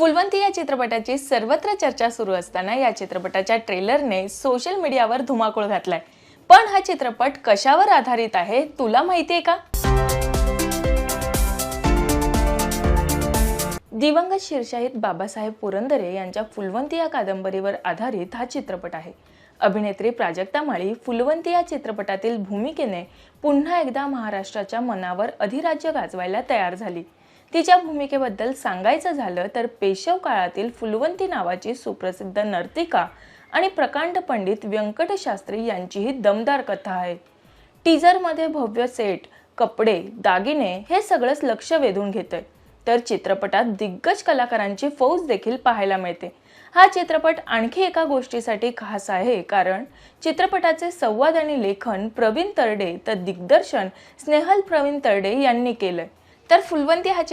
फुलवंती या चित्रपटाची सर्वत्र चर्चा सुरू असताना या चित्रपटाच्या ट्रेलरने सोशल मीडियावर धुमाकूळ घातलाय. पण हा चित्रपट कशावर आधारित आहे तुला माहितीये का? दिवंगत शिरशाहीत बाबासाहेब पुरंदरे यांच्या फुलवंती या कादंबरीवर आधारित हा चित्रपट आहे. अभिनेत्री प्राजक्ता माळी फुलवंती या चित्रपटातील भूमिकेने पुन्हा एकदा महाराष्ट्राच्या मनावर अधिराज्य गाजवायला तयार झाली. तिच्या भूमिकेबद्दल सांगायचं झालं तर पेशव काळातील फुलवंती नावाची सुप्रसिद्ध नर्तिका आणि प्रकांड पंडित व्यंकटशास्त्री यांचीही यांची ही दमदार कथा आहे. टीजरमध्ये भव्य सेट कपडे दागिने हे सगळंच लक्ष वेधून घेतंय. तर चित्रपटात दिग्गज कलाकारांची फौज देखील पाहायला मिळते. हा चित्रपट आणखी एका गोष्टीसाठी खास आहे कारण चित्रपटाचे संवाद आणि लेखन प्रवीण तरडे तर दिग्दर्शन स्नेहल प्रवीण तरडे यांनी केलंय. तर फुलवंती हा चित्र